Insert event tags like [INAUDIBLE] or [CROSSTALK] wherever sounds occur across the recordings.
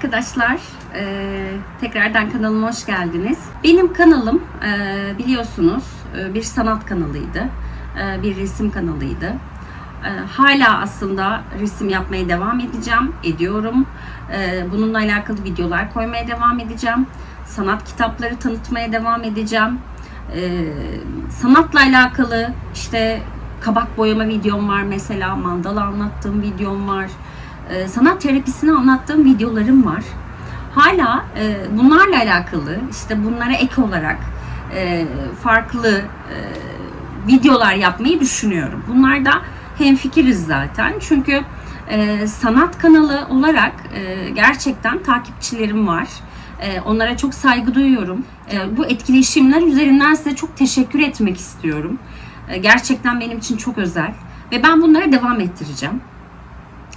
arkadaşlar. Ee, tekrardan kanalıma hoş geldiniz. Benim kanalım e, biliyorsunuz e, bir sanat kanalıydı. E, bir resim kanalıydı. E, hala aslında resim yapmaya devam edeceğim. Ediyorum. E, bununla alakalı videolar koymaya devam edeceğim. Sanat kitapları tanıtmaya devam edeceğim. E, sanatla alakalı işte kabak boyama videom var mesela. Mandala anlattığım videom var e, sanat terapisini anlattığım videolarım var. Hala e, bunlarla alakalı işte bunlara ek olarak e, farklı e, videolar yapmayı düşünüyorum. Bunlar da hemfikiriz zaten. Çünkü e, sanat kanalı olarak e, gerçekten takipçilerim var. E, onlara çok saygı duyuyorum. E, bu etkileşimler üzerinden size çok teşekkür etmek istiyorum. E, gerçekten benim için çok özel. Ve ben bunlara devam ettireceğim.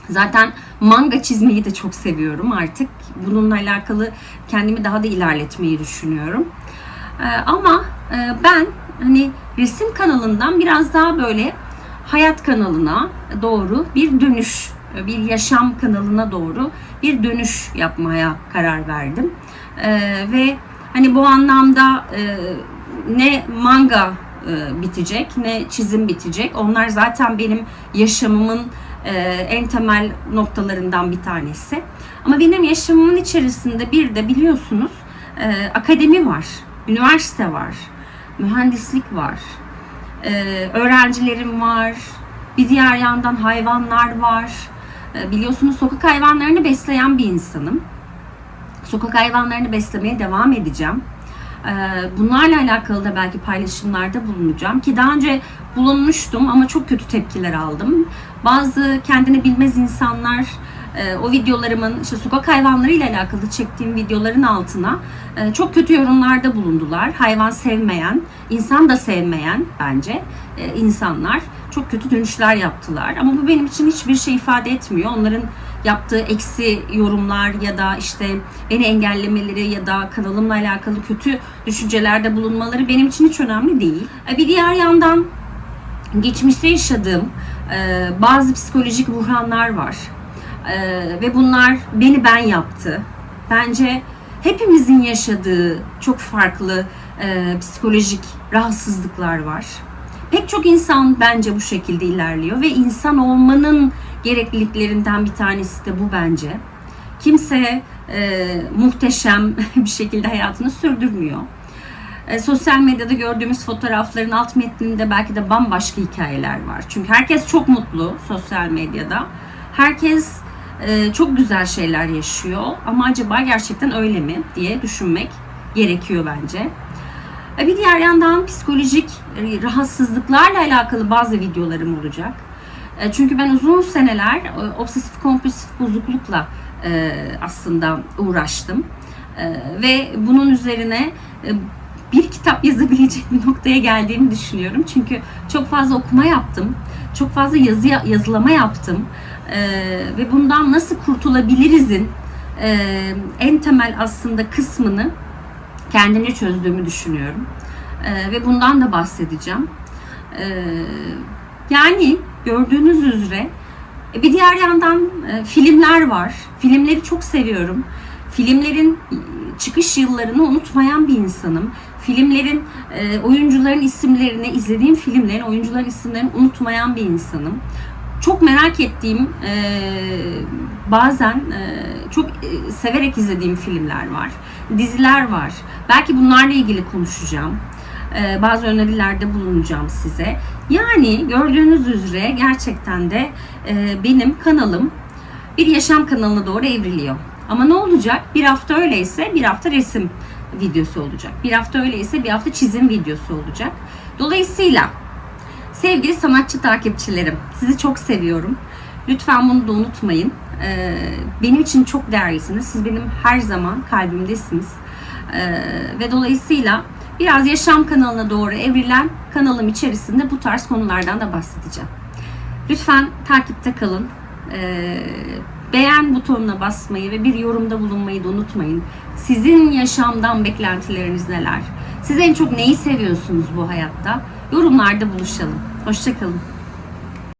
Zaten manga çizmeyi de çok seviyorum artık. Bununla alakalı kendimi daha da ilerletmeyi düşünüyorum. Ee, ama e, ben hani resim kanalından biraz daha böyle hayat kanalına doğru bir dönüş, bir yaşam kanalına doğru bir dönüş yapmaya karar verdim. Ee, ve hani bu anlamda e, ne manga e, bitecek ne çizim bitecek. Onlar zaten benim yaşamımın e, en temel noktalarından bir tanesi. Ama benim yaşamımın içerisinde bir de biliyorsunuz e, akademi var, üniversite var, mühendislik var, e, öğrencilerim var, bir diğer yandan hayvanlar var. Biliyorsunuz sokak hayvanlarını besleyen bir insanım. Sokak hayvanlarını beslemeye devam edeceğim. Ee, Bunlarla alakalı da belki paylaşımlarda bulunacağım ki daha önce bulunmuştum ama çok kötü tepkiler aldım. Bazı kendini bilmez insanlar e, o videolarımın işte sokak hayvanları ile alakalı çektiğim videoların altına e, çok kötü yorumlarda bulundular. Hayvan sevmeyen, insan da sevmeyen bence e, insanlar çok kötü dönüşler yaptılar. Ama bu benim için hiçbir şey ifade etmiyor. Onların yaptığı eksi yorumlar ya da işte beni engellemeleri ya da kanalımla alakalı kötü düşüncelerde bulunmaları benim için hiç önemli değil. E, Bir diğer yandan geçmişte yaşadığım e, bazı psikolojik buhranlar var. E, ve bunlar beni ben yaptı. Bence hepimizin yaşadığı çok farklı psikolojik rahatsızlıklar var. Pek çok insan bence bu şekilde ilerliyor ve insan olmanın gerekliliklerinden bir tanesi de bu bence. Kimse e, muhteşem [LAUGHS] bir şekilde hayatını sürdürmüyor. E, sosyal medyada gördüğümüz fotoğrafların alt metninde belki de bambaşka hikayeler var. Çünkü herkes çok mutlu sosyal medyada. Herkes e, çok güzel şeyler yaşıyor ama acaba gerçekten öyle mi diye düşünmek gerekiyor bence. E, Bir diğer yandan psikolojik e, rahatsızlıklarla alakalı bazı videolarım olacak. E, Çünkü ben uzun seneler e, obsesif kompulsif bozuklukla e, aslında uğraştım. E, Ve bunun üzerine e, bir kitap [LAUGHS] yazabilecek bir noktaya geldiğimi düşünüyorum. Çünkü çok fazla okuma yaptım. Çok fazla yazı yazılama yaptım. E, Ve bundan nasıl kurtulabilirizin e, en temel aslında kısmını kendimce çözdüğümü düşünüyorum. Ve bundan da bahsedeceğim. Ee, yani gördüğünüz üzere e, bir diğer yandan e, filmler var. Filmleri çok seviyorum. Filmlerin e, çıkış yıllarını unutmayan bir insanım. Filmlerin oyuncuların isimlerini, izlediğim filmlerin oyuncuların isimlerini unutmayan bir insanım çok merak ettiğim bazen çok severek izlediğim filmler var, diziler var. Belki bunlarla ilgili konuşacağım. E, bazı önerilerde bulunacağım size. Yani gördüğünüz üzere gerçekten de e, benim kanalım bir yaşam kanalına doğru evriliyor. Ama ne olacak? Bir hafta öyleyse bir hafta resim videosu olacak. Bir hafta öyleyse bir hafta çizim videosu olacak. Dolayısıyla Sevgili sanatçı takipçilerim, sizi çok seviyorum. Lütfen bunu da unutmayın. Ee, benim için çok değerlisiniz. Siz benim her zaman kalbimdesiniz. Ve dolayısıyla biraz yaşam kanalına doğru evrilen kanalım içerisinde bu tarz konulardan da bahsedeceğim. Lütfen takipte kalın. Ee, beğen butonuna basmayı ve bir yorumda bulunmayı da unutmayın. Sizin yaşamdan beklentileriniz neler? Siz en çok neyi seviyorsunuz bu hayatta? Yorumlarda buluşalım. Hoşçakalın.